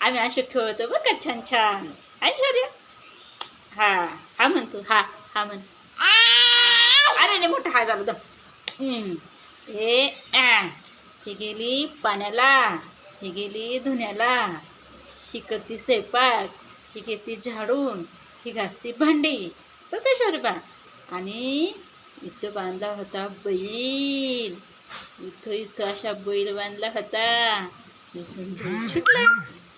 आम्ही असे खेळतो बरं का छान छान. आहे शौर्य. हा हा म्हणतो हा हा म्हण. अरे नाही मोठा हा झाला दम. हे ही गेली पाण्याला ही गेली धुण्याला. ही करती स्वयंपाक ही घेती झाडून ही घासती भांडी. बघा शौर्यबा आणि इथं बांधला होता बैल. इथं इथं अशा बैल बांधला होता. छुटला.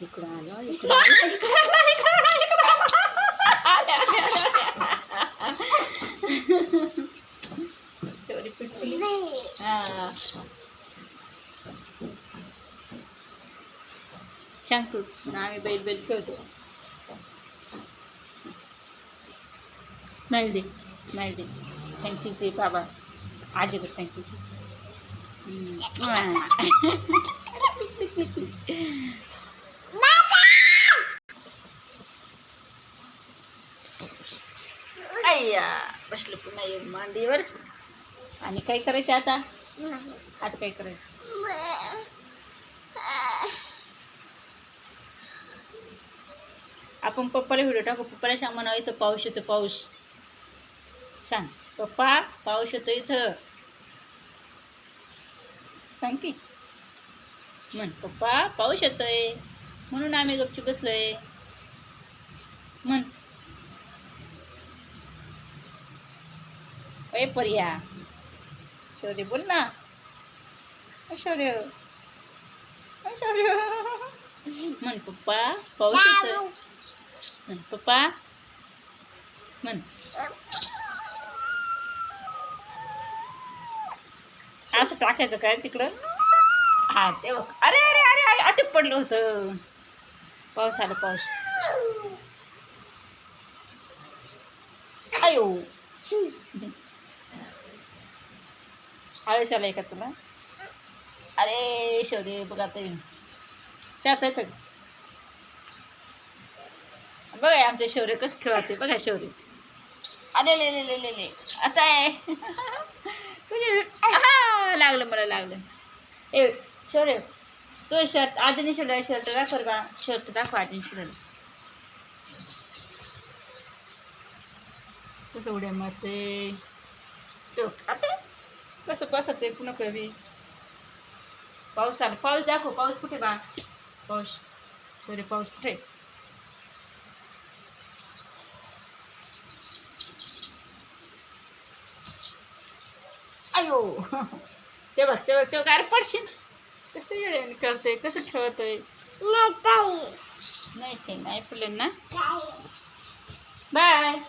इकडं आला इकडं आला, इकडं आला, इकडं आला, इकडं. आला. आल्या, आल्या, आल्या. शौर्य पिटली हा सांग तू ना आम्ही बैल बैल खेळतो. स्माईल दे स्माईल दे. थँक्यू दे बाबा. आजीकडे थँक्यू अय्या बसलं पुन्हा येऊन मांडीवर. आणि काय करायचं आता? आता काय करायचं? आपण पप्पाला व्हिडिओ टाकू. पप्पाला सांग म्हणा इथं पाऊस येतो पाऊस. सांग. पप्पा पाऊस येतो इथं. सांग की. म्हण पप्पा पाऊस येतोय. म्हणून आम्ही गपचूप बसलोय. म्हण अय पर्या. शौर्य बोल ना. शौर्य शौर्य म्हण पप्पा पाऊस येतोय. म्हण पप्पा. म्हण. असं टाकायचं काय तिकडं? हा ते अरे अरे अरे अरे अटे पडलं होतं. पाऊस आला पाऊस. अयो. आळस आलाय का तुला? अरे शौर्य बघ आता येऊन चहा बघा आमच्या शौर्य कसं खेळते बघा शौर्य. अरे ले ले ले ले ले. असं आहे. तुझे लागलं मला लागलं. ए शौर्य तो शर्ट आजनी शर्ट शर्ट दाखव बा. शर्ट दाखव आजनी शर्ट कसं उड्या मारते टोक कसं कसं ते पुन्हा कवी पाऊस आला. पाऊस दाखव. पाऊस कुठे बा? पाऊस. सॉरी पाऊस कुठे अयो. ते बघ ते बघ ते अरे पडशील. कसं येड्याने करते कसं ठेवतोय? नाही ते नाही फुले ना. बाय.